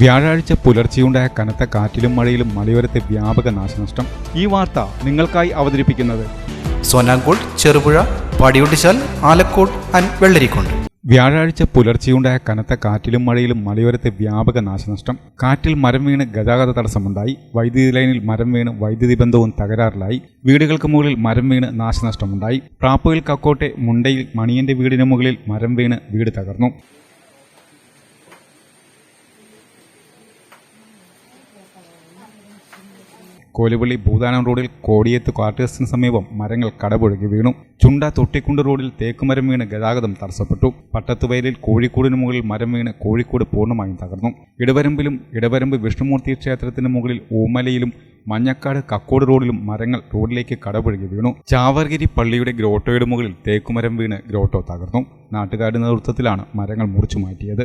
വ്യാഴാഴ്ച പുലർച്ചെയുണ്ടായ കനത്ത കാറ്റിലും മഴയിലും മലയോരത്തെ വ്യാപക നാശനഷ്ടം ഈ വാർത്ത നിങ്ങൾക്കായി അവതരിപ്പിക്കുന്നത്. സോനാങ്കോട് ചെറുപുഴ പടിയൊട്ടിച്ചാൽ ആലക്കോട് ആൻഡ് വെള്ളരിക്കോണ്ട്. വ്യാഴാഴ്ച പുലർച്ചെയുണ്ടായ കനത്ത കാറ്റിലും മഴയിലും മലയോരത്തെ വ്യാപക നാശനഷ്ടം. കാറ്റിൽ മരം വീണ് ഗതാഗത തടസ്സമുണ്ടായി. വൈദ്യുതി ലൈനിൽ മരം വീണ് വൈദ്യുതി ബന്ധവും തകരാറിലായി. വീടുകൾക്ക് മുകളിൽ മരം വീണ് നാശനഷ്ടമുണ്ടായി. പ്രാപ്പുകൾ കക്കോട്ടെ മുണ്ടയിൽ മണിയന്റെ വീടിന് മുകളിൽ മരം വീണ് വീട് തകർന്നു. കോലുപള്ളി ഭൂതാനം റോഡിൽ കോടിയേത്ത് ക്വാർട്ടേഴ്സിന് സമീപം മരങ്ങൾ കടപുഴകി വീണു. ചുണ്ട തൊട്ടിക്കുണ്ട് റോഡിൽ തേക്കുമരം വീണ് ഗതാഗതം തടസ്സപ്പെട്ടു. പട്ടത്തുവയലിൽ കോഴിക്കോടിന് മുകളിൽ മരം വീണ് കോഴിക്കോട് പൂർണമായും തകർന്നു. ഇടവരമ്പിലും ഇടവരമ്പ് വിഷ്ണുമൂർത്തി ക്ഷേത്രത്തിന് മുകളിൽ ഊമലയിലും മഞ്ഞക്കാട് കക്കോട് റോഡിലും മരങ്ങൾ റോഡിലേക്ക് കടപുഴകി വീണു. ചാവർഗിരി പള്ളിയുടെ ഗ്രോട്ടോയുടെ മുകളിൽ തേക്കുമരം വീണ് ഗ്രോട്ടോ തകർന്നു. നാട്ടുകാരുടെ നേതൃത്വത്തിലാണ് മരങ്ങൾ മുറിച്ചു മാറ്റിയത്.